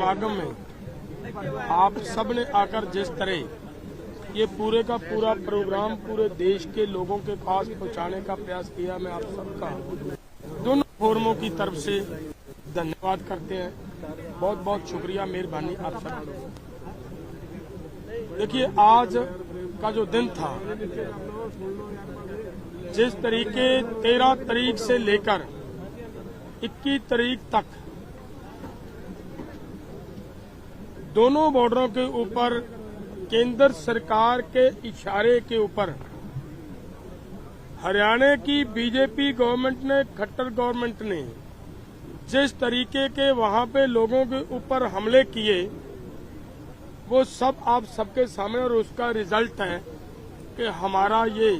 समागम में आप सबने आकर जिस तरह ये पूरे का पूरा प्रोग्राम पूरे देश के लोगों के पास पहुँचाने का प्रयास किया, मैं आप सबका दोनों फोरमों की तरफ़ से धन्यवाद करते हैं। बहुत बहुत शुक्रिया, मेहरबानी आप सब। देखिए, आज का जो दिन था, जिस तरीके तेरह तारीख से लेकर 21 तारीख तक दोनों बॉर्डरों के ऊपर केंद्र सरकार के इशारे के ऊपर हरियाणा की बीजेपी गवर्नमेंट ने, खट्टर गवर्नमेंट ने जिस तरीके के वहाँ पे लोगों के ऊपर हमले किए, वो सब आप सबके सामने और उसका रिज़ल्ट है कि हमारा ये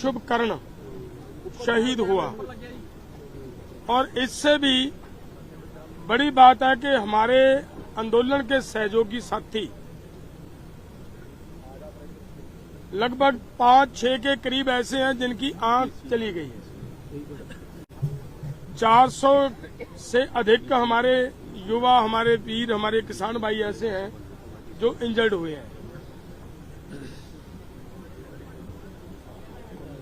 शुभ कर्ण शहीद हुआ। और इससे भी बड़ी बात है कि हमारे आंदोलन के सहयोगी साथी। लगभग पाँच छह के करीब ऐसे हैं जिनकी आँख चली गई है। 400 से अधिक हमारे युवा, हमारे वीर, हमारे किसान भाई ऐसे हैं जो इंजर्ड हुए हैं।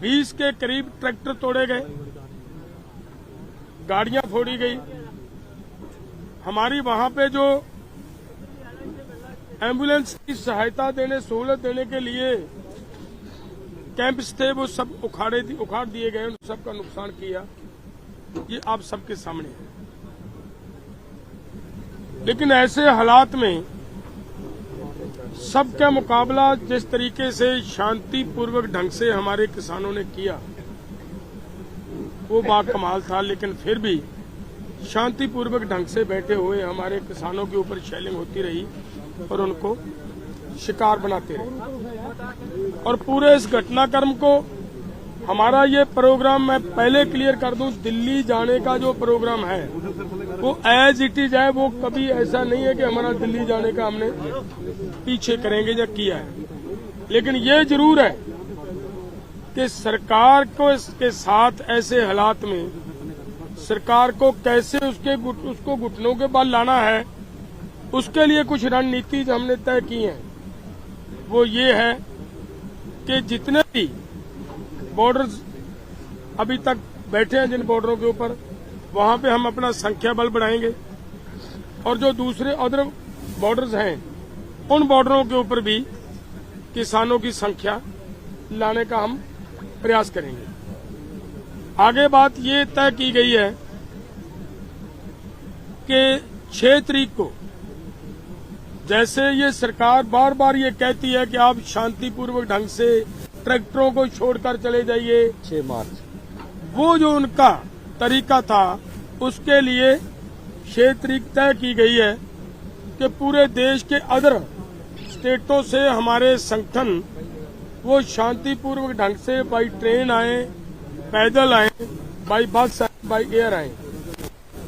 20 के करीब ट्रैक्टर तोड़े गए, गाड़ियाँ फोड़ी गई। हमारी वहाँ पे जो एंबुलेंस की सहायता देने, सहूलत देने के लिए कैंप्स थे वो सब उखाड़े उखाड़ दिए गए सबका नुकसान किया। ये आप सबके सामने है। लेकिन ऐसे हालात में सबका मुकाबला जिस तरीके से शांतिपूर्वक ढंग से हमारे किसानों ने किया, वो बाकमाल था, लेकिन फिर भी शांतिपूर्वक ढंग से बैठे हुए हमारे किसानों के ऊपर शैलिंग होती रही। और उनको शिकार बनाते रहे और पूरे इस घटनाक्रम को हमारा ये प्रोग्राम मैं पहले क्लियर कर दूँ, दिल्ली जाने का जो प्रोग्राम है, वो एज इट इज़ है, वो कभी ऐसा नहीं है कि हमारा दिल्ली जाने का हमने पीछे करेंगे या किया है। लेकिन ये ज़रूर है कि सरकार को इसके साथ ऐसे हालात में, सरकार को कैसे उसके उसको घुटनों के बल लाना है उसके लिए कुछ रणनीति हमने तय की है, वो ये है कि जितने भी बॉर्डर्स अभी तक बैठे हैं जिन बॉर्डरों के ऊपर, वहाँ पे हम अपना संख्या बल बढ़ाएँगे। और जो दूसरे अदर बॉर्डर्स हैं, उन बॉर्डरों के ऊपर भी किसानों की संख्या लाने का हम प्रयास करेंगे। आगे बात ये तय की गई है कि 6 तारीख को जैसे ये सरकार बार बार ये कहती है कि आप शांतिपूर्वक ढंग से ट्रैक्टरों को छोड़कर चले जाइए। छह मार्च। वो जो उनका तरीका था उसके लिए तारीख तय की गई है कि पूरे देश के अदर स्टेटों से हमारे संगठन वो शांतिपूर्वक ढंग से बाई ट्रेन आए पैदल आए बाई बस आए बाई एयर आए।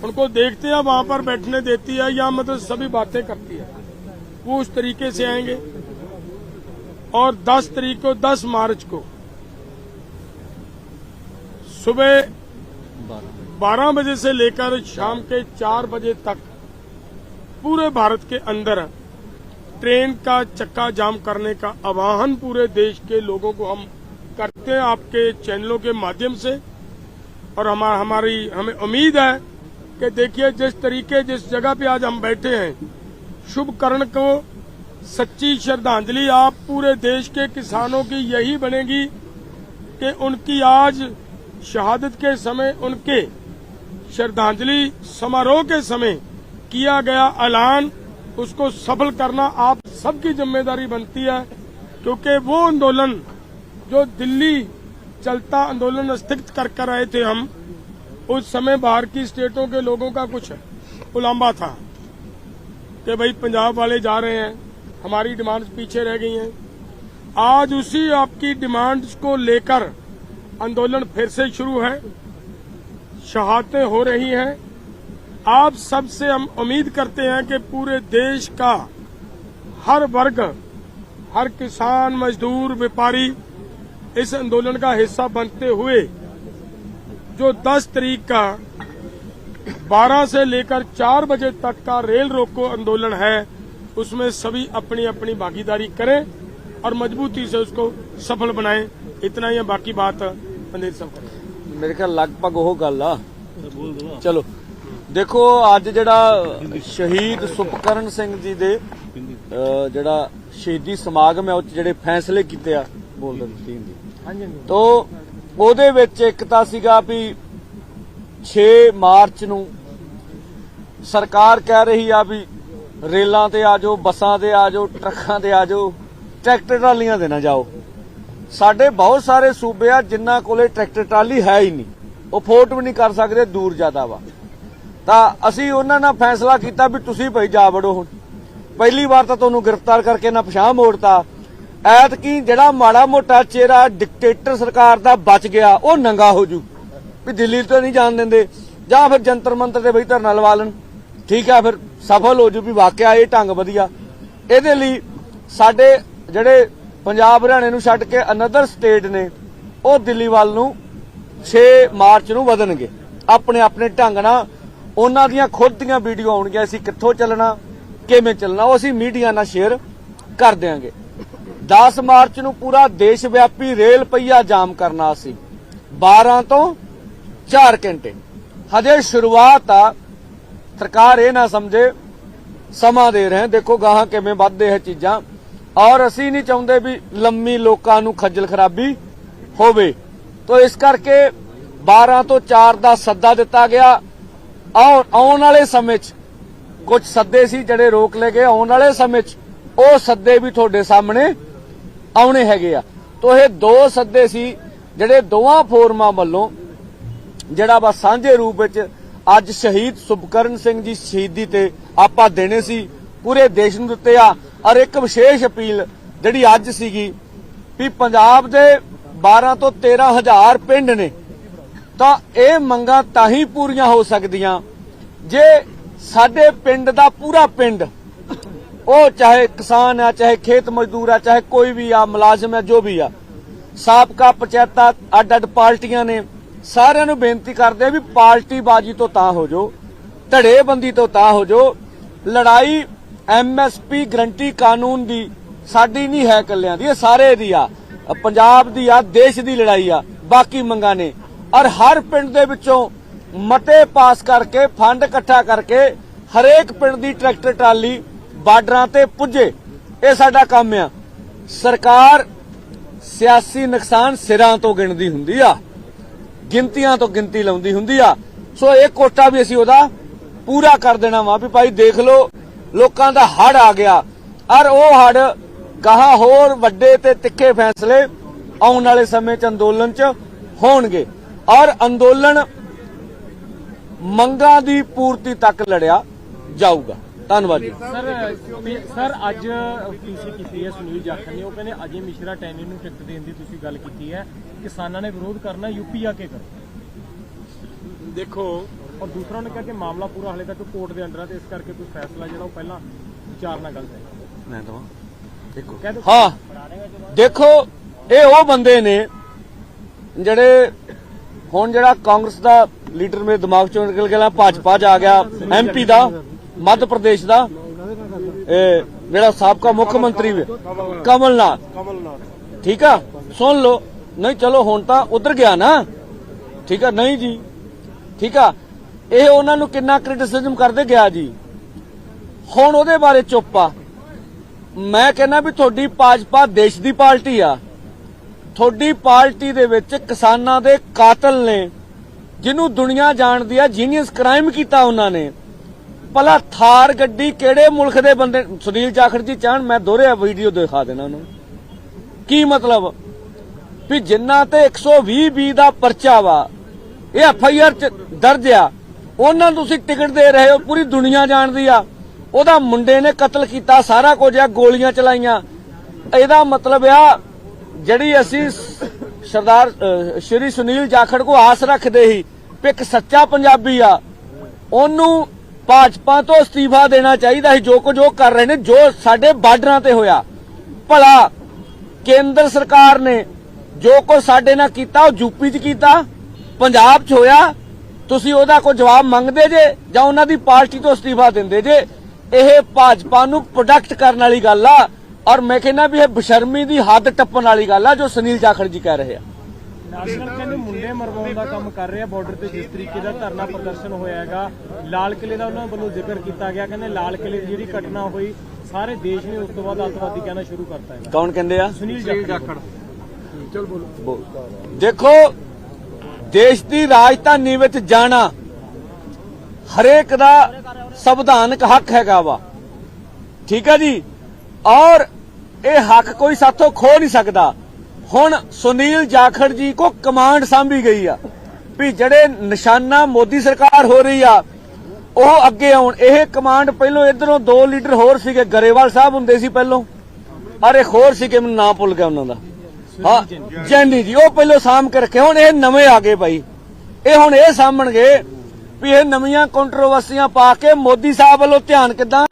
उनको देखते हैं वहाँ पर बैठने देती है या मतलब सभी बातें करती है। उस तरीके से आएँगे। और 10 तारीख को 10 मार्च को सुबह बारह 12 बजे से लेकर शाम के 4 बजे तक पूरे भारत के अंदर ट्रेन का चक्का जाम करने का आह्वान पूरे देश के लोगों को हम करते हैं आपके चैनलों के माध्यम से। और हमा, हमारी हमें उम्मीद है कि देखिए जिस तरीके जिस जगह पे आज हम बैठे हैं शुभ कर्ण को। सच्ची श्रद्धांजलि आप पूरे देश के किसानों की यही बनेगी कि उनकी आज शहादत के समय, उनके श्रद्धांजलि समारोह के समय किया गया ऐलान, उसको सफल करना आप सबकी ज़िम्मेदारी बनती है, क्योंकि वो आंदोलन जो दिल्ली चलता आंदोलन स्थगित कर कर आए थे हम, उस समय बाहर की स्टेटों के लोगों का कुछ उलाम्बा था। कि भाई पंजाब वाले जा रहे हैं, हमारी डिमांड पीछे रह गई हैं। आज उसी आपकी डिमांड्स को लेकर आंदोलन फिर से शुरू है, शहादतें हो रही हैं। आप सबसे हम उम्मीद करते हैं कि पूरे देश का हर वर्ग, हर किसान, मजदूर, व्यापारी इस आंदोलन का हिस्सा बनते हुए, जो 10 तारीख का 12 से लेकर 4 बजे तक का रेल रोको आंदोलन है उसमें सभी अपनी अपनी भागीदारी करें और मजबूती से उसको सफल बनाएं इतना ही है, बाकी बात मंदिर सब करें ਮੇਰੇ ਖਿਆਲ ਲਗਭਗ ਉਹ ਗੱਲ ਆ ਚਲੋ ਦੇਖੋ ਅੱਜ ਜਿਹੜਾ ਸ਼ਹੀਦ ਸੁਪਕਰਨ ਸਿੰਘ ਜੀ ਦੇ ਅਹ, ਜਿਹੜਾ ਸ਼ਹੀਦੀ ਸਮਾਗਮ ਹੈ ਉਹ 'ਚ ਜਿਹੜੇ ਫੈਸਲੇ ਕੀਤੇ ਆ ਬੋਲ ਰਹੇ ਸੀ ਤੋ ਉਹਦੇ ਵਿੱਚ ਇੱਕ ਤਾਂ ਸੀਗਾ ਵੀ 6 ਮਾਰਚ ਨੂੰ ਸਰਕਾਰ ਕਹਿ ਰਹੀ ਆ ਵੀ ਰੇਲਾਂ ਤੇ ਆ ਜਾਓ, ਬੱਸਾਂ ਤੇ ਆ ਜਾਓ, ਟਰੱਕਾਂ ਤੇ ਆ ਜਾਓ, ਟਰੈਕਟਰ ਟਰਾਲੀਆਂ ਦੇ ਨਾ ਜਾਓ। ਸਾਡੇ ਬਹੁਤ ਸਾਰੇ ਸੂਬੇ ਆ ਜਿਨ੍ਹਾਂ ਕੋਲੇ ਟਰੈਕਟਰ ਟਰਾਲੀ ਹੈ ਹੀ ਨਹੀਂ। ਉਹ ਫੋਰਟ ਵੀ ਨਹੀਂ ਕਰ ਸਕਦੇ, ਦੂਰ ਜ਼ਿਆਦਾ ਵਾ। ਤਾਂ ਅਸੀਂ ਉਹਨਾਂ ਨਾਲ ਫੈਸਲਾ ਕੀਤਾ ਵੀ ਤੁਸੀਂ ਭਾਈ ਜਾ ਵੜੋ ਹੁਣ। ਪਹਿਲੀ ਵਾਰ ਤਾਂ ਤੁਹਾਨੂੰ ਗ੍ਰਿਫਤਾਰ ਕਰਕੇ ਨਾ ਪਛਾਣ ਮੋੜਤਾ। ਐਤਕੀ ਜਿਹੜਾ ਮਾੜਾ ਮੋਟਾ ਚਿਹਰਾ ਡਿਕਟੇਟਰ ਸਰਕਾਰ ਦਾ ਬਚ ਗਿਆ, ਉਹ ਨੰਗਾ ਹੋ ਜੂ। ਵੀ ਦਿੱਲੀ ਤੋਂ ਨਹੀਂ ਜਾਣ ਦਿੰਦੇ। ਜਾਂ ਫਿਰ ਜੰਤਰ ਮੰਤਰ ਤੇ ਬਈ ਧਰਨਾ ਲਵਾ ਲੈਣ। ਠੀਕ ਆ, ਫਿਰ ਸਫਲ ਹੋ ਜੂ ਵੀ ਵਾਕਿਆ ਇਹ ਢੰਗ ਵਧੀਆ। ਇਹਦੇ ਲਈ ਸਾਡੇ ਜਿਹੜੇ ਪੰਜਾਬ ਹਰਿਆਣੇ ਨੂੰ ਛੱਡ ਕੇ ਅਨਦਰ ਸਟੇਟ ਨੇ, ਉਹ ਦਿੱਲੀ ਵੱਲ ਨੂੰ 6 ਮਾਰਚ ਨੂੰ ਵਧਣਗੇ। ਆਪਣੇ ਆਪਣੇ ਢੰਗ ਨਾਲ ਉਹਨਾਂ ਦੀਆਂ ਖੁਦ ਦੀਆਂ ਵੀਡੀਓ ਆਉਣਗੀਆਂ, ਅਸੀਂ ਕਿੱਥੋਂ ਚੱਲਣਾ, ਕਿਵੇਂ ਚੱਲਣਾ, ਉਹ ਅਸੀਂ ਮੀਡੀਆ ਨਾਲ ਸ਼ੇਅਰ ਕਰ ਦਿਆਂਗੇ। 10 ਮਾਰਚ ਨੂੰ ਪੂਰਾ ਦੇਸ਼ ਵਿਆਪੀ ਰੇਲ ਪਈਆ ਜਾਮ ਕਰਨਾ ਸੀ। 12 ਤੋਂ 4 ਘੰਟੇ। ਹਜੇ ਸ਼ੁਰੂਆਤ ਆ ਸਰਕਾਰ ਇਹ ਨਾ ਸਮਝੇ, ਸਮਾਂ ਦੇ ਰਹੇ, ਦੇਖੋ ਗਾਹਾਂ ਕਿਵੇਂ ਵੱਧਦੇ ਹੈ ਚੀਜ਼ਾਂ। ਔਰ ਅਸੀਂ ਨਹੀਂ ਚਾਹੁੰਦੇ ਵੀ ਲੰਮੀ ਲੋਕਾਂ ਨੂੰ ਖੱਜਲ ਖਰਾਬੀ ਹੋਵੇ। ਤੋ ਇਸ ਕਰਕੇ 12 ਤੋਂ 4 ਦਾ ਸੱਦਾ ਦਿੱਤਾ ਗਿਆ। ਔਰ ਆਉਣ ਵਾਲੇ ਸਮੇਂ 'ਚ ਕੁਝ ਸੱਦੇ ਸੀ ਜਿਹੜੇ ਰੋਕ ਲਏ ਗਏ। ਆਉਣ ਵਾਲੇ ਸਮੇਂ 'ਚ ਉਹ ਸੱਦੇ ਵੀ ਤੁਹਾਡੇ ਸਾਹਮਣੇ ਆਉਣੇ ਹੈਗੇ ਆ। ਤੋ ਇਹ ਦੋ ਸੱਦੇ ਸੀ ਜਿਹੜੇ ਦੋਵਾਂ ਫੋਰਮਾਂ ਵੱਲੋਂ ਜਿਹੜਾ ਵਾ ਸਾਂਝੇ ਰੂਪ ਵਿੱਚ ਅੱਜ ਸ਼ਹੀਦ ਸੁਭਕਰਨ ਸਿੰਘ ਜੀ ਸ਼ਹੀਦੀ ਤੇ ਆਪਾਂ ਦੇਣੇ ਸੀ ਪੂਰੇ ਦੇਸ਼ ਨੂੰ ਦਿੱਤੇ ਆ। ਔਰ ਇੱਕ ਵਿਸ਼ੇਸ਼ ਅਪੀਲ ਜਿਹੜੀ ਅੱਜ ਸੀਗੀ ਵੀ ਪੰਜਾਬ ਦੇ 12 ਤੋਂ 13 ਹਜ਼ਾਰ ਪਿੰਡ ਨੇ, ਤਾਂ ਇਹ ਮੰਗਾਂ ਤਾਂ ਹੀ ਪੂਰੀਆਂ ਹੋ ਸਕਦੀਆਂ ਜੇ ਸਾਡੇ ਪਿੰਡ ਦਾ ਪੂਰਾ ਪਿੰਡ, ਉਹ ਚਾਹੇ ਕਿਸਾਨ ਆ, ਚਾਹੇ ਖੇਤ ਮਜ਼ਦੂਰ ਆ, ਚਾਹੇ ਕੋਈ ਵੀ ਆ, ਮੁਲਾਜ਼ਮ ਹੈ ਜੋ ਵੀ ਆ, ਸਾਬਕਾ ਪੰਚਾਇਤਾਂ ਅੱਡ ਅੱਡ ਪਾਰਟੀਆਂ ਨੇ ਸਾਰਿਆਂ ਨੂੰ ਬੇਨਤੀ ਕਰਦੇ ਆ ਵੀ ਪਾਰਟੀ ਬਾਜੀ ਤੋਂ ਤਾਂ ਹੋ ਜੋ ਧੜੇਬੰਦੀ ਤੋਂ ਤਾਂ ਹੋ ਜੋ ਲੜਾਈ ਐਮਐਸਪੀ ਗਰੰਟੀ ਕਾਨੂੰਨ ਦੀ ਸਾਡੀ ਨਹੀਂ ਹੈ ਕੱਲਿਆਂ ਦੀ, ਇਹ ਸਾਰੇ ਦੀ ਆ। ਪੰਜਾਬ ਦੀ ਆ, ਦੇਸ਼ ਦੀ ਲੜਾਈ ਆ, ਬਾਕੀ ਮੰਗਾਂ ਨੇ। ਔਰ ਹਰ ਪਿੰਡ ਦੇ ਵਿੱਚੋਂ ਮਤੇ ਪਾਸ ਕਰਕੇ, ਫੰਡ ਇਕੱਠਾ ਕਰਕੇ ਹਰੇਕ ਪਿੰਡ ਦੀ ਟਰੈਕਟਰ ਟਰਾਲੀ ਬਾਰਡਰਾਂ ਤੇ ਪੁੱਜੇ, ਇਹ ਸਾਡਾ ਕੰਮ ਆ। ਸਰਕਾਰ ਸਿਆਸੀ ਨੁਕਸਾਨ ਸਿਰਾਂ ਤੋਂ ਗਿਣਦੀ ਹੁੰਦੀ ਆ। ਗਿਣਤੀਆਂ ਤੋਂ ਗਿਣਤੀ ਲਾਉਂਦੀ ਹੁੰਦੀ ਆ। ਸੋ ਇਹ ਕੋਟਾ ਵੀ ਅਸੀਂ ਉਹਦਾ ਪੂਰਾ ਕਰ ਦੇਣਾ ਵਾ ਵੀ ਭਾਈ ਦੇਖ ਲਓ, ਲੋਕਾਂ ਦਾ ਹੜ ਆ ਗਿਆ। ਔਰ ਉਹ ਹੜ ਗਾਹਾਂ ਹੋਰ ਵੱਡੇ ਤੇ ਤਿੱਖੇ ਫੈਸਲੇ ਆਉਣ ਵਾਲੇ ਸਮੇਂ 'ਚ ਅੰਦੋਲਨ 'ਚ ਹੋਣਗੇ। ਔਰ ਅੰਦੋਲਨ ਮੰਗਾਂ ਦੀ ਪੂਰਤੀ ਤੱਕ ਲੜਿਆ ਜਾਊਗਾ। ਧੰਨਵਾਦ ਜੀ। ਸਰ ਸਰ, ਅੱਜ ਤੁਸੀਂ ਕੀਤੀ ਹੈ ਸੁਨੀਲ ਜਾਖੜ ਨੇ। ਉਹ ਕਹਿੰਦੇ ਅਜੇ ਮਿਸ਼ਰਾ ਟੈਨੀ ਨੂੰ ਟਿਕਟ ਦੇਣ ਦੀ ਤੁਸੀਂ ਗੱਲ ਕੀਤੀ ਹੈ। ਕਿਸਾਨਾਂ ਨੇ ਵਿਰੋਧ ਕਰਨਾ ਯੂਪੀ ਆ ਕੇ ਕਰੋ। ਦੇਖੋ ਔਰ ਦੂਸਰਾ ਉਹਨੇ ਕਿਹਾ ਕਿ ਮਾਮਲਾ ਪੂਰਾ ਹਲੇ ਤੱਕ ਕੋਰਟ ਦੇ ਅੰਡਰ ਆ ਤੇ ਇਸ ਕਰਕੇ ਕੋਈ ਫੈਸਲਾ ਜਿਹੜਾ ਉਹ ਪਹਿਲਾਂ ਵਿਚਾਰਨਾ ਗਲਤ ਹੈ। ਮੈਂ ਦਵਾਂ ਦੇਖੋ। ਹਾਂ ਦੇਖੋ ਇਹ ਉਹ ਬੰਦੇ ਨੇ ਜਿਹੜੇ ਹੁਣ ਜਿਹੜਾ ਕਾਂਗਰਸ ਦਾ ਲੀਡਰ ਮੇਰੇ ਦਿਮਾਗ ਚੋਂ ਨਿਕਲ ਗਿਆ ਭਾਜਪਾ ਚ ਆ ਗਿਆ ਐਮਪੀ ਦਾ ਮੱਧ ਪ੍ਰਦੇਸ਼ ਦਾ ਇਹ ਜਿਹੜਾ ਸਾਬਕਾ ਮੁੱਖ ਮੰਤਰੀ ਕਮਲਨਾਥ। ਕਮਲਨਾਥ। ਠੀਕ ਆ? ਸੁਣ ਲਓ। ਨਹੀਂ, ਚਲੋ ਹੁਣ ਤਾਂ ਉਧਰ ਗਿਆ ਨਾ। ਠੀਕ ਆ, ਨਹੀਂ ਜੀ। ਠੀਕ ਆ। ਇਹ ਉਹਨਾਂ ਨੂੰ ਕਿੰਨਾ ਕ੍ਰਿਟਿਸਿਜ਼ਮ ਕਰਦੇ ਗਿਆ ਜੀ। ਹੁਣ ਉਹਦੇ ਬਾਰੇ ਚੁੱਪ ਆ। ਮੈਂ ਕਹਿੰਦਾ ਵੀ ਤੁਹਾਡੀ ਭਾਜਪਾ ਦੇਸ਼ ਦੀ ਪਾਰਟੀ ਆ। ਤੁਹਾਡੀ ਪਾਰਟੀ ਦੇ ਵਿੱਚ ਕਿਸਾਨਾਂ ਦੇ ਕਾਤਲ ਨੇ, ਜਿਹਨੂੰ ਦੁਨੀਆ ਜਾਣਦੀ ਆ ਜੀਨੀਅਸ ਕ੍ਰਾਈਮ ਕੀਤਾ ਉਹਨਾਂ ਨੇ। ਭਲਾ ਥਾਰ ਗੱਡੀ ਕਿਹੜੇ ਮੁਲਕ ਦੇ ਬੰਦੇ ਸੁਨੀਲ ਜਾਖੜ ਜੀ, ਚਾਹਣ ਮੈਂ ਦੋਹਰੇ ਵੀਡੀਓ ਦਿਖਾ ਦੇਣਾ ਉਹਨੂੰ। ਕੀ ਮਤਲਬ? ਵੀ ਜਿਨ੍ਹਾਂ ਤੇ 120 ਬੀ ਦਾ ਪਰਚਾ ਵਾ, ਇਹ ਐਫ ਆਈ ਆਰ ਚ ਦਰਜ ਆ। ਉਹਨਾਂ ਨੂੰ ਤੁਸੀਂ ਟਿਕਟ ਦੇ ਰਹੇ ਹੋ, ਪੂਰੀ ਦੁਨੀਆ ਜਾਣਦੀ ਆ। ਉਹਦਾ ਮੁੰਡੇ ਨੇ ਕਤਲ ਕੀਤਾ, ਸਾਰਾ ਕੁਝ ਆ, ਗੋਲੀਆਂ ਚਲਾਈਆਂ। ਇਹਦਾ ਮਤਲਬ ਆ, ਜਿਹੜੀ ਅਸੀਂ ਸਰਦਾਰ ਸ਼੍ਰੀ ਸੁਨੀਲ ਜਾਖੜ ਕੋ ਆਸ ਰੱਖਦੇ ਸੀ ਇੱਕ ਸੱਚਾ ਪੰਜਾਬੀ ਆ, ਉਹਨੂੰ ਭਾਜਪਾ ਤੋਂ ਅਸਤੀਫਾ ਦੇਣਾ ਚਾਹੀਦਾ ਸੀ, ਜੋ ਕੁਝ ਉਹ ਕਰ ਰਹੇ ਨੇ, ਜੋ ਸਾਡੇ ਬਾਰਡਰਾਂ ਤੇ ਹੋਇਆ। ਭਲਾ ਕੇਂਦਰ ਸਰਕਾਰ ਨੇ ਜੋ ਕੁਝ ਸਾਡੇ ਨਾਲ ਕੀਤਾ ਉਹ ਯੂਪੀ 'ਚ ਕੀਤਾ ਪੰਜਾਬ 'ਚ ਹੋਇਆ ਤੁਸੀਂ ਉਹਦਾ ਕੋਈ ਜਵਾਬ ਮੰਗਦੇ ਜੇ ਜਾਂ ਉਹਨਾਂ ਦੀ ਪਾਰਟੀ ਤੋਂ ਅਸਤੀਫਾ ਦਿੰਦੇ ਜੇ? ਇਹ ਭਾਜਪਾ ਨੂੰ ਪ੍ਰੋਡਕਟ ਕਰਨ ਵਾਲੀ ਗੱਲ ਆ ਔਰ ਮੈਂ ਕਹਿੰਦਾ ਵੀ ਇਹ ਬਸ਼ਰਮੀ ਦੀ ਹੱਦ ਟੱਪਣ ਵਾਲੀ ਗੱਲ ਆ ਜੋ ਸੁਨੀਲ ਜਾਖੜ ਜੀ ਕਹਿ ਰਹੇ ਆ। ਨੈਸ਼ਨਲ ਕਹਿੰਦੇ ਮੁੰਡੇ ਮਰਵਾਉਣ ਦਾ ਕੰਮ ਕਰ ਰਹੇ ਆ ਬਾਰਡਰ ਤੇ ਜਿਸ ਤਰੀਕੇ ਦਾ ਧਰਨਾ ਪ੍ਰਦਰਸ਼ਨ ਹੋਇਆ ਹੈਗਾ ਲਾਲ ਕਿਲੇ ਦਾ ਉਹਨਾਂ ਵੱਲੋਂ ਜ਼ਿਕਰ ਕੀਤਾ ਗਿਆ ਕਹਿੰਦੇ ਲਾਲ ਕਿਲੇ ਦੀ ਜਿਹੜੀ ਘਟਨਾ ਹੋਈ ਸਾਰੇ ਦੇਸ਼ ਨੇ ਉਸ ਤੋਂ ਬਾਅਦ ਅੱਤਵਾਦੀ ਕਹਿਣਾ ਸ਼ੁਰੂ ਕਰਤਾ ਹੈਗਾ। ਕੌਣ ਕਹਿੰਦੇ ਆ? ਸੁਨੀਲ ਜਾਖੜ। ਚਲ ਬੋਲੋ। ਦੇਖੋ, ਦੇਸ਼ ਦੀ ਰਾਜਧਾਨੀ ਵਿੱਚ ਜਾਣਾ ਹਰੇਕ ਦਾ ਸੰਵਿਧਾਨਕ ਹੱਕ ਹੈਗਾ ਵਾ। ਠੀਕ ਹੈ ਜੀ? ਔਰ ਇਹ ਹੱਕ ਕੋਈ ਸਾਥੋਂ ਖੋ ਨਹੀਂ ਸਕਦਾ। ਹੁਣ ਸੁਨੀਲ ਜਾਖੜ ਜੀ ਕੋ ਕਮਾਂਡ ਸਾਂਭੀ ਗਈ ਆ ਵੀ ਜਿਹੜੇ ਨਿਸ਼ਾਨਾ ਮੋਦੀ ਸਰਕਾਰ ਹੋ ਰਹੀ ਆ, ਉਹ ਅੱਗੇ ਆਉਣ। ਇਹ ਕਮਾਂਡ ਪਹਿਲੋਂ ਇਧਰੋਂ ਦੋ ਲੀਡਰ ਹੋਰ ਸੀਗੇ, ਗਰੇਵਾਲ ਸਾਹਿਬ ਹੁੰਦੇ ਸੀ ਪਹਿਲੋਂ। ਔਰ ਇੱਕ ਹੋਰ ਸੀਗੇ, ਮੈਨੂੰ ਨਾਮ ਭੁੱਲ ਗਿਆ ਉਹਨਾਂ ਦਾ। ਹਾਂ ਜੈਨੀ ਜੀ, ਉਹ ਪਹਿਲੋਂ ਸਾਂਭ ਕੇ ਰੱਖੇ, ਹੁਣ ਇਹ ਨਵੇਂ ਆ ਗਏ ਬਾਈ। ਇਹ ਹੁਣ ਇਹ ਸਾਂਭਣਗੇ ਵੀ ਇਹ ਨਵੀਆਂ ਕੰਟਰੋਵਰਸੀਆਂ ਪਾ ਕੇ ਮੋਦੀ ਸਾਹਿਬ ਵੱਲੋਂ ਧਿਆਨ ਕਿੱਦਾਂ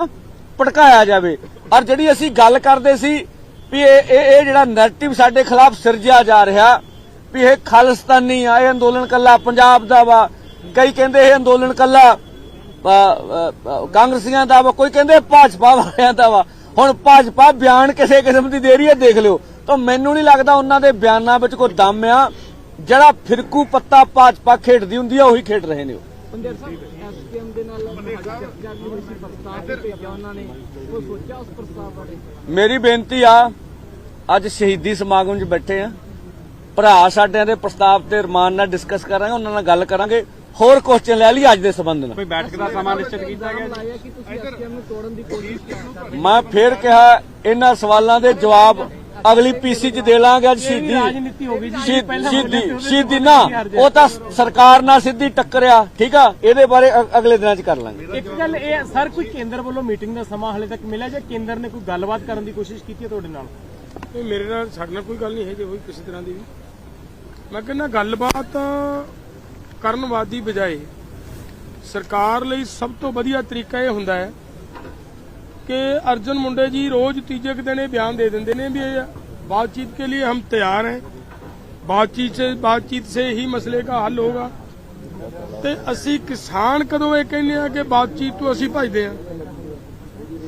ਭਟਕਾਇਆ ਜਾਵੇ। ਔਰ ਜਿਹੜੀ ਅਸੀਂ ਗੱਲ ਕਰਦੇ ਸੀ ਵੀ ਇਹ ਇਹ ਜਿਹੜਾ ਨੈਰੇਟਿਵ ਸਾਡੇ ਖਿਲਾਫ ਸਿਰਜਿਆ ਜਾ ਰਿਹਾ, ਵੀ ਇਹ ਖਾਲਿਸਤਾਨੀ ਆ, ਇਹ ਅੰਦੋਲਨ ਕੱਲਾ ਪੰਜਾਬ ਦਾ ਵਾ। ਕਈ ਕਹਿੰਦੇ ਇਹ ਅੰਦੋਲਨ ਕੱਲਾ ਕਾਂਗਰਸੀਆਂ ਦਾ ਵਾ, ਕੋਈ ਕਹਿੰਦੇ ਭਾਜਪਾ ਵਾਲਿਆਂ ਦਾ ਵਾ। ਹੁਣ ਭਾਜਪਾ ਬਿਆਨ ਕਿਸੇ ਕਿਸਮ ਦੀ ਦੇ ਰਹੀ ਹੈ, ਦੇਖ ਲਿਓ। ਤਾਂ ਮੈਨੂੰ ਨਹੀਂ ਲੱਗਦਾ ਉਹਨਾਂ ਦੇ ਬਿਆਨਾਂ ਵਿੱਚ ਕੋਈ ਦਮ ਆ। ਜਿਹੜਾ ਫਿਰਕੂ ਪੱਤਾ ਭਾਜਪਾ ਖੇਡਦੀ ਹੁੰਦੀ ਆ ਉਹੀ ਖੇਡ ਰਹੇ ਨੇ ਉਹ। ਪੰਡਿਤ ਸਾਹਿਬ ਐਸਕੇਐਮ ਦੇ ਨਾਲ ਚਰਚਾ ਵੀ ਹੋਈ ਸੀ ਪ੍ਰਸਤਾਵ ਵੀ ਭੇਜਿਆ ਉਹਨਾਂ ਨੇ। ਉਹ ਸੋਚਿਆ ਉਸ ਪ੍ਰਸਤਾਵ ਬਾਰੇ। ਮੇਰੀ ਬੇਨਤੀ ਆ ਅੱਜ ਸ਼ਹੀਦੀ ਸਮਾਗਮ 'ਚ ਬੈਠੇ ਆ। ਭਰਾ ਸਾਡਿਆਂ ਦੇ ਪ੍ਰਸਤਾਵ ਤੇ ਰਮਾਨ ਨਾਲ ਡਿਸਕਸ ਕਰਾਂਗੇ ਉਹਨਾਂ ਨਾਲ ਗੱਲ ਕਰਾਂਗੇ। ਹੋਰ ਕੁਐਸਚਨ ਲੈ ਲਈ ਅੱਜ ਦੇ ਸੰਬੰਧ ਨਾਲ। ਬੈਠਕ ਦਾ ਸਮਾਂ ਨਿਸ਼ਚਿਤ ਕੀਤਾ ਗਿਆ ਮੈਂ ਫੇਰ ਕਿਹਾ ਇਹਨਾਂ ਸਵਾਲਾਂ ਦੇ ਜਵਾਬ ਅਗਲੀ ਪੀਸੀ 'ਚ ਦੇ ਲਾਂਗੇ ਅੱਜ ਸ਼ਹੀਦੀ। ਰਾਜਨੀਤੀ ਹੋ ਗਈ ਜੀ ਸ਼ਹੀਦ- ਸ਼ਹੀਦੀ ਨਾ ਉਹ ਤਾਂ ਸਰਕਾਰ ਨਾਲ ਸਿੱਧੀ ਟੱਕਰਿਆ ਠੀਕ ਆ? ਇਹਦੇ ਬਾਰੇ ਅਗਲੇ ਦਿਨਾਂ 'ਚ ਕਰ ਲਾਂਗੇ। ਇੱਕ ਗੱਲ ਇਹ ਸਰ ਕੋਈ ਕੇਂਦਰ ਵੱਲੋਂ ਮੀਟਿੰਗ ਦਾ ਸਮਾਂ ਹਲੇ ਤੱਕ ਮਿਲਿਆ ਜਾਂ ਕੇਂਦਰ ਨੇ ਕੋਈ ਗੱਲਬਾਤ ਕਰਨ ਦੀ ਕੋਸ਼ਿਸ਼ ਕੀਤੀ ਹੈ ਤੁਹਾਡੇ ਨਾਲ? ਇਹ ਮੇਰੇ ਨਾਲ ਸਾਡੇ ਨਾਲ ਕੋਈ ਗੱਲ ਨਹੀਂ ਹੈ ਜੇ ਹੋਈ ਕਿਸੇ ਤਰ੍ਹਾਂ ਦੀ ਵੀ। ਮੈਂ ਕਹਿੰਦਾ ਗੱਲਬਾਤ ਕਰਨ ਵਾਦੀ ਬਜਾਏ ਸਰਕਾਰ ਲਈ ਸਭ ਤੋਂ ਵਧੀਆ ਤਰੀਕਾ ਇਹ ਹੁੰਦਾ ਹੈ ਕਿ ਅਰਜਨ ਮੁੰਡੇ ਜੀ ਰੋਜ਼ ਤੀਜੇ ਕੁ ਦਿਨ ਇਹ ਬਿਆਨ ਦੇ ਦਿੰਦੇ ਨੇ ਵੀ ਇਹ बातचीत के लिए हम तैयार हैं बातचीत से बातचीत से ही मसले का हल होगा ਤੇ ਅਸੀਂ ਕਿਸਾਨ ਕਦੋਂ ਇਹ ਕਹਿੰਦੇ ਆ ਕਿ ਬਾਤਚੀਤ ਤੋਂ ਅਸੀਂ ਭਜਦੇ ਆ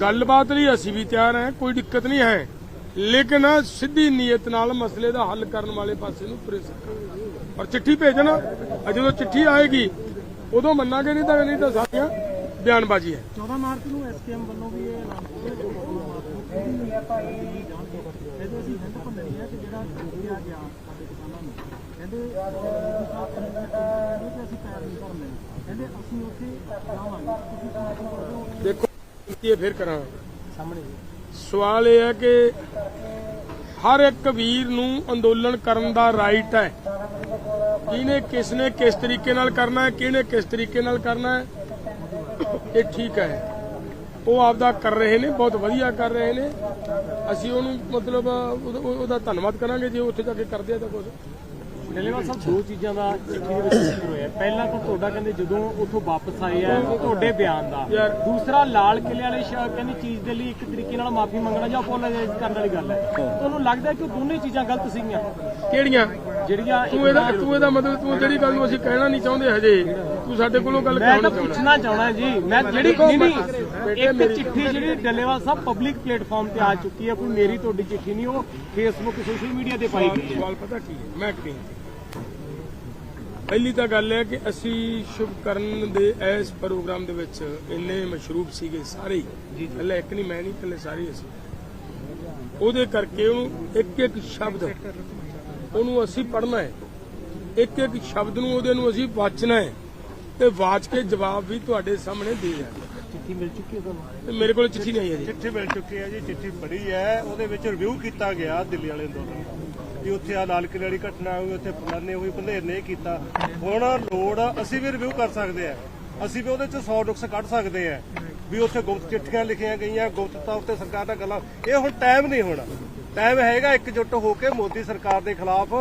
ਗੱਲਬਾਤ ਲਈ ਅਸੀਂ ਵੀ ਤਿਆਰ ਹਾਂ ਕੋਈ ਦਿੱਕਤ ਨਹੀਂ ਹੈ ਲੇਕਿਨ ਸਿੱਧੀ ਨੀਅਤ ਨਾਲ ਮਸਲੇ ਦਾ ਹੱਲ ਕਰਨ ਵਾਲੇ ਪਾਸੇ ਨੂੰ ਤੁਰੇ ਸਰਕਾਰ ਪਰ ਚਿੱਠੀ ਭੇਜਣਾ ਅ ਜਦੋਂ ਚਿੱਠੀ ਆਏਗੀ ਉਦੋਂ ਮੰਨਾਂਗੇ ਨਹੀਂ ਤਾਂ ਨਹੀਂ ਤਾਂ ਸਾਰੀਆਂ ਬਿਆਨਬਾਜ਼ੀ ਹੈ। 14 ਮਾਰਚ ਨੂੰ ਐਸਕੇਐਮ ਵੱਲੋਂ ਵੀ ਇਹ ਐਲਾਨ ਕੀਤਾ ਕਿ 14 ਮਾਰਚ ਨੂੰ ਕੋਈ ਵੀ ਆਪਾਂ ਇਹ ਜਾਣਗੇ ਇਹਦੇ ਅਸੀਂ ਹਿੰਦ ਭੰਡਣੀ ਹੈ ਕਿ ਜਿਹੜਾ ਰੁਕਿਆ ਗਿਆ ਸਾਡੇ ਕਿਸਾਨਾਂ ਨੂੰ। ਕਹਿੰਦੇ ਅਸੀਂ ਪੈਰ ਨਹੀਂ ਭਰਨੇ। ਕਹਿੰਦੇ ਅਸੀਂ ਉੱਥੇ ਜਾਵਾਂਗੇ। ਦੇਖੋ ਇਹ ਫਿਰ ਕਰਾਂ ਸਾਹਮਣੇ ਸਵਾਲ ਇਹ ਹੈ ਕਿ ਹਰ ਇੱਕ ਵੀਰ ਨੂੰ ਅੰਦੋਲਨ ਕਰਨ ਦਾ ਰਾਈਟ ਹੈ। ਕਿਹਨੇ ਕਿਸ ਨੇ ਕਿਸ ਤਰੀਕੇ ਨਾਲ ਕਰਨਾ ਹੈ ਕਿਹਨੇ ਕਿਸ ਤਰੀਕੇ ਨਾਲ ਕਰਨਾ ਹੈ? ਇਹ ਠੀਕ ਹੈ। ਉਹ ਆਪਦਾ ਕਰ ਰਹੇ ਨੇ ਬਹੁਤ ਵਧੀਆ ਕਰ ਰਹੇ ਨੇ। ਅਸੀਂ ਉਹਨੂੰ ਮਤਲਬ ਉਹਦਾ- ਧੰਨਵਾਦ ਕਰਾਂਗੇ ਜੇ ਉੱਥੇ ਜਾ ਕੇ ਕਰਦੇ ਆ ਤਾਂ ਕੁਝ ਡੱਲੇਵਾਲ ਸਾਹਿਬ ਦੋ ਚੀਜ਼ਾਂ ਦਾ ਚਿੱਠੀ ਦੇ ਵਿੱਚ ਜ਼ਿਕਰ ਹੋਇਆ। ਪਹਿਲਾ ਤਾਂ ਤੁਹਾਡਾ ਕਹਿੰਦੇ ਜਦੋਂ ਉੱਥੋਂ ਵਾਪਸ ਆਏ ਆ ਤੁਹਾਡੇ ਬਿਆਨ ਦਾ। ਦੂਸਰਾ ਲਾਲ ਕਿਲੇ ਵਾਲੇ ਸ਼ਾ ਕਹਿੰਦੀ ਚੀਜ਼ ਦੇ ਲਈ ਇੱਕ ਤਰੀਕੇ ਨਾਲ ਮਾਫੀ ਮੰਗਣਾ ਜਾਂ ਅਪੋਲੋਜਾਈਜ਼ ਕਰਨ ਵਾਲੀ ਗੱਲ ਹੈ। ਤੁਹਾਨੂੰ ਲੱਗਦਾ ਕਿ ਉਹ ਦੋਨੇ ਚੀਜ਼ਾਂ ਗਲਤ ਸੀਗੀਆਂ? ਕਿਹੜੀਆਂ? ਜਿਹੜੀਆਂ ਤੂੰ ਇਹਦਾ ਤੂੰ ਇਹਦਾ ਮਤਲਬ ਤੂੰ ਜਿਹੜੀ ਗੱਲ ਨੂੰ ਅਸੀਂ ਕਹਿਣਾ ਨਹੀਂ ਚਾਹੁੰਦੇ ਹਜੇ ਤੂੰ ਸਾਡੇ ਕੋਲੋਂ ਗੱਲ ਮੈਂ ਕਰਾਉਣਾ ਤਾਂ ਚਾਹੁੰਦਾ। ਪੁੱਛਣਾ ਚਾਹਣਾ ਜੀ। ਮੈਂ ਜਿਹੜੀ ਦੇਖੋ, ਨਹੀਂ ਬੇਟੇ ਇੱਕ ਮੇਰੀ- ਚਿੱਠੀ ਜਿਹੜੀ ਡੱਲੇਵਾਲ ਸਾਹਿਬ ਪਬਲਿਕ ਪਲੇਟਫਾਰਮ ਤੇ ਆ ਚੁੱਕੀ ਹੈ ਕੋਈ ਮੇਰੀ ਤੁਹਾਡੀ ਚਿੱਠੀ ਨਹੀਂ ਉਹ ਫੇਸਬੁੱਕ ਸੋਸ਼ਲ ਮੀਡੀਆ ਤੇ ਪਾਈ ਗਈ ਹੈ। ਸਵਾਲ ਪਤਾ ਕੀ ਹੈ? ਮੈਂ ਕਰੀ ਪਹਿਲੀ ਤਾਂ ਗੱਲ ਹੈ ਕਿ ਅਸੀਂ ਸ਼ੁਭਕਰਨ ਦੇ ਇਸ ਪ੍ਰੋਗਰਾਮ ਦੇ ਵਿੱਚ ਇੰਨੇ ਮਸ਼ਰੂਫ ਸੀਗੇ ਸਾਰੇ ਜੀ ਇੱਕ ਨਹੀਂ ਮੈਂ ਨਹੀਂ ਇਕੱਲੇ ਸਾਰੇ ਅਸੀਂ। ਉਹਦੇ ਕਰਕੇ ਉਹਨੂੰ ਇੱਕ ਇੱਕ ਸ਼ਬਦ ਉਹਨੂੰ ਅਸੀਂ ਪੜ੍ਹਨਾ ਹੈ। ਇੱਕ ਇੱਕ ਸ਼ਬਦ ਨੂੰ ਉਹਦੇ ਨੂੰ ਅਸੀਂ ਵਾਚਣਾ ਹੈ ਤੇ ਵਾਚ ਕੇ ਜਵਾਬ ਵੀ ਤੁਹਾਡੇ ਸਾਹਮਣੇ ਦੇ ਜਾਣਾ ਚਿੱਠੀ ਮਿਲ ਚੁੱਕੀ ਹੈ ਤੁਹਾਨੂੰ? ਤੇ ਮੇਰੇ ਕੋਲ ਚਿੱਠੀ ਨਹੀਂ ਆਈ ਹੈ ਜੀ ਚਿੱਠੀ ਮਿਲ ਚੁੱਕੀ ਹੈ ਜੀ ਚਿੱਠੀ ਪੜ੍ਹੀ ਹੈ। ਉਹਦੇ ਵਿੱਚ ਰਿਵਿਊ ਕੀਤਾ ਗਿਆ ਦਿੱਲੀ ਵਾਲੇ ਅੰਦੋਲਨ ਕਿ ਉੱਥੇ ਆ ਲਾਲ ਕਿਲੇ ਵਾਲੀ ਘਟਨਾ ਹੋਈ ਉੱਥੇ ਫਲਾਣੇ ਹੋਈ ਬੰਦੇਰ ਨੇ ਕੀਤਾ। ਹੁਣ ਲੋੜ ਅਸੀਂ ਵੀ ਰਿਵਿਊ ਕਰ ਸਕਦੇ ਆ ਅਸੀਂ ਵੀ ਉਹਦੇ ਚ 100 ਨੁਕਸ ਕੱਢ ਸਕਦੇ ਆ ਵੀ ਉੱਥੇ ਗੁਪਤ ਚਿੱਠੀਆਂ ਲਿਖੀਆਂ ਗਈਆਂ ਗੁਪਤਤਾ ਉੱਤੇ ਸਰਕਾਰ ਦਾ ਗੱਲਾਂ ਇਹ ਹੁਣ ਟਾਈਮ ਨਹੀਂ ਹੋਣਾ। ਟਾਈਮ ਹੈਗਾ ਇਕਜੁੱਟ ਹੋ ਕੇ ਮੋਦੀ ਸਰਕਾਰ ਦੇ ਖਿਲਾਫ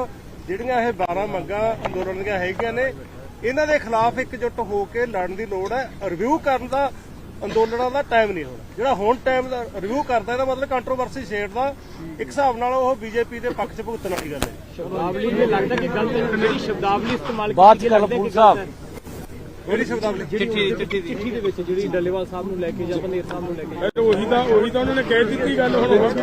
ਜਿਹੜੀਆਂ ਇਹ 12 ਮੰਗਾਂ ਅੰਦੋਲਨ ਦੀਆਂ ਹੈਗੀਆਂ ਨੇ ਇਹਨਾਂ ਦੇ ਖਿਲਾਫ ਇਕਜੁੱਟ ਹੋ ਕੇ ਲੜਨ ਦੀ ਲੋੜ ਹੈ। ਰਿਵਿਊ ਕਰਨ ਦਾ ਅੰਦੋਲਨਾਂ ਦਾ ਟਾਈਮ ਨਹੀਂ ਹੋਣਾ। ਜਿਹੜਾ ਹੁਣ ਟਾਈਮ ਦਾ ਰਿਵਿਊ ਕਰਦਾ ਇਹਦਾ ਮਤਲਬ ਕੰਟਰੋਵਰਸੀ ਛੇੜਦਾ ਇੱਕ ਹਿਸਾਬ ਨਾਲ ਉਹ ਬੀਜੇਪੀ ਦੇ ਪੱਖ 'ਚ ਭੁਗਤਣ ਵਾਲੀ ਗੱਲ ਹੈ। ਸ਼ਬਦਾਵਲੀ ਇਹ ਲੱਗਦਾ ਕਿ ਗਲਤ ਜਿਹੜੀ ਸ਼ਬਦਾਵਲੀ ਇਸਤੇਮਾਲ ਕਰ ਲੱਗਦਾ ਕਿ ਸਾਹਿਬ। ਕਿਹੜੀ ਸ਼ਬਦਾਵਲੀ? ਚਿੱਠੀ ਚਿੱਠੀ ਦੇ। ਵਿੱਚ ਜਿਹੜੀ ਡੱਲੇਵਾਲ ਸਾਹਿਬ ਨੂੰ ਲੈ ਕੇ ਜਾਂ ਪੰਨੇਰ ਸਾਹਿਬ ਨੂੰ ਲੈ ਕੇ। ਉਹੀ ਤਾਂ ਉਹੀ ਤਾਂ ਉਹਨਾਂ ਨੇ ਕਹਿ ਦਿੱਤੀ ਗੱਲ ਹੁਣ।